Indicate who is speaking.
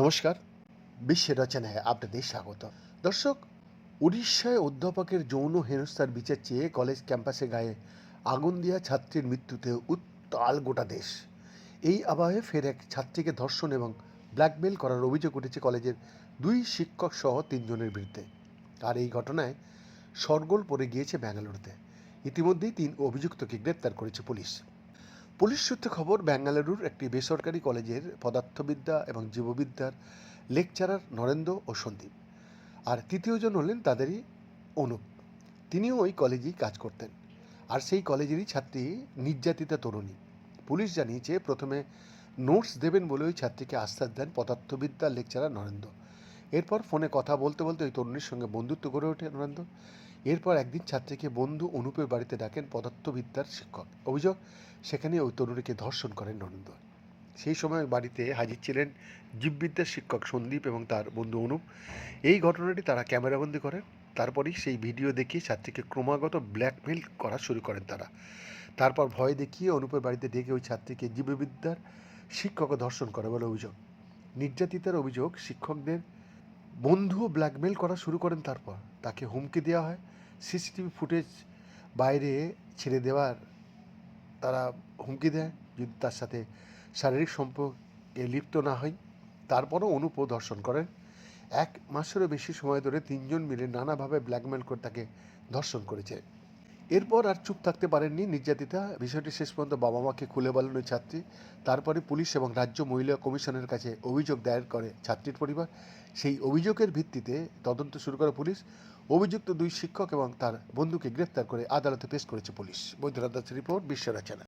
Speaker 1: নমস্কার। বিশ্বের রচনায় আপনাদের স্বাগত। দর্শক, উড়িষ্যায় অধ্যাপকের যৌন হেনস্থার বিচার চেয়ে কলেজ ক্যাম্পাসে গায়ে আগুন দেওয়া ছাত্রীর মৃত্যুতে উত্তাল গোটা দেশ। এই আবহে ফের এক ছাত্রীকে ধর্ষণ এবং ব্ল্যাকমেল করার অভিযোগ উঠেছে কলেজের দুই শিক্ষক সহ তিনজনের বিরুদ্ধে। আর এই ঘটনায় সরগোল পড়ে গিয়েছে ব্যাঙ্গালুরুতে। ইতিমধ্যেই তিন অভিযুক্তকে গ্রেপ্তার করেছে পুলিশ। পুলিশ সূত্রে খবর, বেঙ্গালুরুর একটি বেসরকারি কলেজের পদার্থবিদ্যা এবং জীববিদ্যার লেকচারার নরেন্দ্র ও সন্দীপ। আর তৃতীয়জন হলেন তাদেরই অনুপ। তিনিও ওই কলেজেই কাজ করতেন। আর সেই কলেজেরই ছাত্রী নির্যাতিতা তরুণী। পুলিশ জানিয়েছে, প্রথমে নোটস দেবেন বলে ওই ছাত্রীকে আশ্বাস দেন পদার্থবিদ্যার লেকচারার নরেন্দ্র। এরপর ফোনে কথা বলতে বলতে ওই তরুণীর সঙ্গে বন্ধুত্ব গড়ে ওঠে নরেন্দ্র। এরপর একদিন ছাত্রীকে বন্ধু অনুপের বাড়িতে ডাকেন পদার্থবিদ্যার শিক্ষক। অভিযোগ সেখানে ওই তরুণীকে ধর্ষণ করেন নরেন্দ্র। সেই সময় বাড়িতে হাজির ছিলেন জীববিদ্যার শিক্ষক সন্দীপ এবং তার বন্ধু অনুপ। এই ঘটনাটি তারা ক্যামেরাবন্দি করেন। তারপরেই সেই ভিডিও দেখিয়ে ছাত্রীকে ক্রমাগত ব্ল্যাকমেল করা শুরু করেন তারা। তারপর ভয় দেখিয়ে অনুপের বাড়িতে ডেকে ওই ছাত্রীকে জীববিদ্যার শিক্ষকও ধর্ষণ করে বলে অভিযোগ। নির্যাতিতার অভিযোগ, শিক্ষকদের বন্ধুও ব্ল্যাকমেল করা শুরু করেন তারপর। তাকে হুমকি দেওয়া হয়। সিসিটিভি ফুটেজ বাইরে ছেড়ে দেওয়ার তারা হুমকি দেয়। যদি তার সাথে শারীরিক সম্পর্কে লিপ্ত না হয় তারপরও অনুপ ধর্ষণ করেন। এক মাসেরও বেশি সময় ধরে তিনজন মিলে নানাভাবে ব্ল্যাকমেল করে তাকে ধর্ষণ করেছে। এরপর আর চুপ থাকতে পারেননি নির্যাতিতা। বিষয়টি শেষ পর্যন্ত বাবা মাকে খুলে বলেন ওই ছাত্রী। তারপরে পুলিশ এবং রাজ্য মহিলা কমিশনের কাছে অভিযোগ দায়ের করে ছাত্রীর পরিবার। সেই অভিযোগের ভিত্তিতে তদন্ত শুরু করে পুলিশ। অভিযুক্ত দুই শিক্ষক এবং তার বন্ধুকে গ্রেপ্তার করে আদালতে পেশ করেছে পুলিশ। বৈদ্যনাথ দাসের রিপোর্ট বিশ্ব রচনা